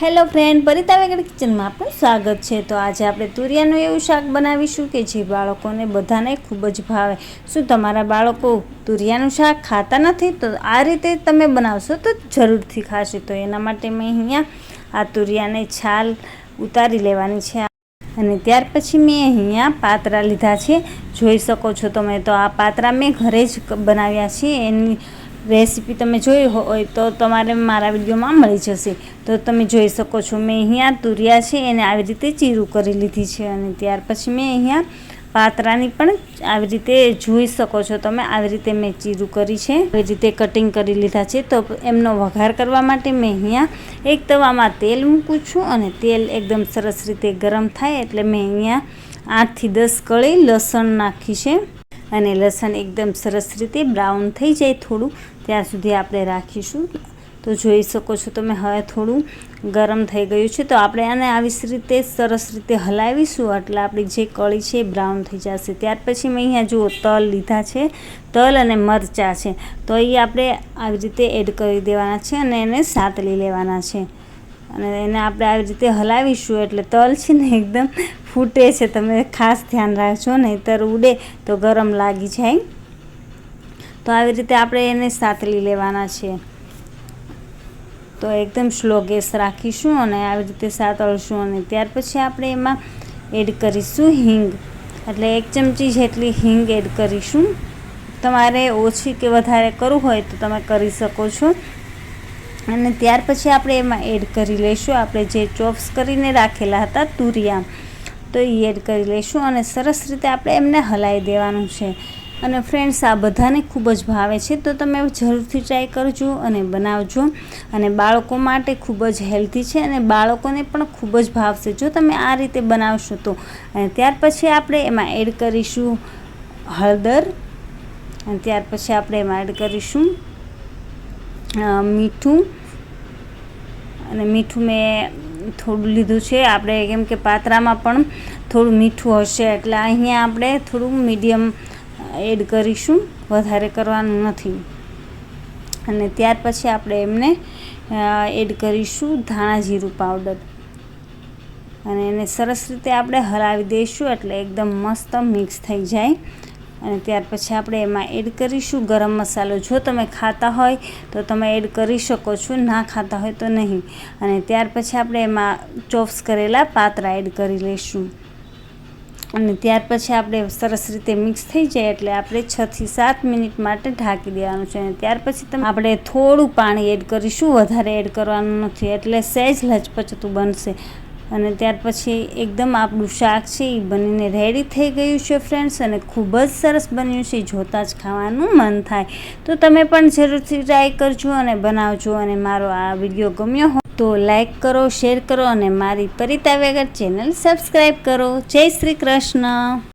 Hello friend પરિતા વેગડ કિચનમાં આપનું સ્વાગત છે. તો આજે આપણે તુરિયાનું એવું શાક બનાવીશું કે જે બાળકોને બધાને ખૂબ જ ભાવે. શું તમારા બાળકો તુરિયાનું શાક ખાતા નથી? તો આ રીતે તમે બનાવશો તો જરૂરથી ખાશે. તો એના માટે મેં અહીંયા આ તુરિયાને છાલ ઉતારી લેવાની છે. અને ત્યાર પછી મેં અહીંયા પાતરા લીધા છે. જોઈ શકો છો તમે તો આ પાતરા મેં ઘરે જ બનાવ્યા છે. એની રેસીપી તમે જોઈ હોય તો તમારે મારા વિડીયોમાં મળી જશે. તો તમે જોઈ શકો છો, મેં અહીંયા તુરિયા છે, એને આવી રીતે ચીરું કરી લીધી છે અને ત્યાર પછી મેં અહીંયા પાતરાની પણ આવી રીતે જોઈ શકો છો તમે, આવી રીતે મેં ચીરું કરી છે, આવી રીતે કટિંગ કરી લીધા છે. તો એમનો વઘાર કરવા માટે મેં અહીંયા એક તવામાં તેલ મૂકું છું અને તેલ એકદમ સરસ રીતે ગરમ થાય એટલે મેં અહીંયા આઠથી દસ કળી લસણ નાખી છે. અને લસણ એકદમ સરસ રીતે બ્રાઉન થઈ જાય થોડું, ત્યાં સુધી આપણે રાખીશું. તો જોઈ શકો છો તમે, હવે થોડું ગરમ થઈ ગયું છે. તો આપણે આને આવી રીતે સરસ રીતે હલાવીશું. એટલે આપણી જે કળી છે એ બ્રાઉન થઈ જશે. ત્યાર પછી મેં અહીંયા જુઓ, તલ લીધા છે. તલ અને મરચાં છે. તો એ આપણે આવી રીતે એડ કરી દેવાના છે અને એને સાતળી લેવાના છે. અને એને આપણે આવી રીતે હલાવીશું એટલે તલ છે ને એકદમ ફૂટે છે. તમે ખાસ ધ્યાન રાખજો, નહીંતર ઉડે તો ગરમ લાગી જાય. તો આવી રીતે આપણે એને સાતલી લેવાના છે. તો એકદમ સ્લો ગેસ રાખીશું અને આવી રીતે સાતળશું અને ત્યાર પછી આપણે એમાં એડ કરીશું હિંગ. એટલે એક ચમચી જેટલી હિંગ એડ કરીશું. તમારે ઓછી કે વધારે કરવું હોય તો તમે કરી શકો છો. અને ત્યાર પછી આપણે એમાં એડ કરી લઈશું. આપણે જે ચોપ્સ કરીને રાખેલા હતા, તુરિયા, તો એ એડ કરી લઈશું અને સરસ રીતે આપણે એમને હલાવી દેવાનું છે. અને ફ્રેન્ડ્સ આ બધાને ખૂબ જ ભાવે છે. તો તમે જરૂરથી ટ્રાય કરજો અને બનાવજો. અને બાળકો માટે ખૂબ જ હેલ્ધી છે અને બાળકોને પણ ખૂબ જ ભાવશે. જો તમે આ રીતે બનાવશો તો. અને ત્યાર પછી આપણે એમાં એડ કરીશું હળદર. અને ત્યાર પછી આપણે એમાં એડ કરીશું મીઠું. અને મીઠું મેં થોડું લીધું છે. આપણે કેમ કે પાત્રામાં પણ થોડું મીઠું હશે, એટલે અહીંયા આપણે થોડું મીડિયમ એડ કરીશું. વધારે કરવાનું નથી. અને ત્યાર પછી આપણે એમને એડ કરીશું ધાણા જીરું પાવડર. અને એને સરસ રીતે આપણે હલાવી દઈશું, એટલે એકદમ મસ્ત મિક્સ થઈ જાય. અને ત્યાર પછી આપણે એમાં એડ કરીશું ગરમ મસાલો. જો તમે ખાતા હોય તો તમે એડ કરી શકો છો, ના ખાતા હોય તો નહીં. અને ત્યાર પછી આપણે એમાં ચોપ્સ કરેલા પાતરા એડ કરી લઈશું. અને ત્યાર પછી આપણે સરસ રીતે મિક્સ થઈ જાય એટલે આપણે છથી સાત મિનિટ માટે ઢાંકી દેવાનું છે. અને ત્યાર પછી તમે આપણે થોડું પાણી એડ કરીશું, વધારે એડ કરવાનું નથી. એટલે સહેજ લચપચતું બનશે. અને ત્યાર પછી એકદમ આપણું શાક છે એ બનીને રેડી થઈ ગયું છે ફ્રેન્ડ્સ અને ખૂબ જ સરસ બન્યું છે, જોતાં જ ખાવાનું મન થાય. તો તમે પણ જરૂરથી ટ્રાય કરજો અને બનાવજો, અને મારો આ વીડિયો ગમ્યો હોય તો લાઈક કરો શેર કરો, અને મારી પરિતા વેગર ચેનલ સબસ્ક્રાઈબ કરો. જય શ્રી કૃષ્ણ.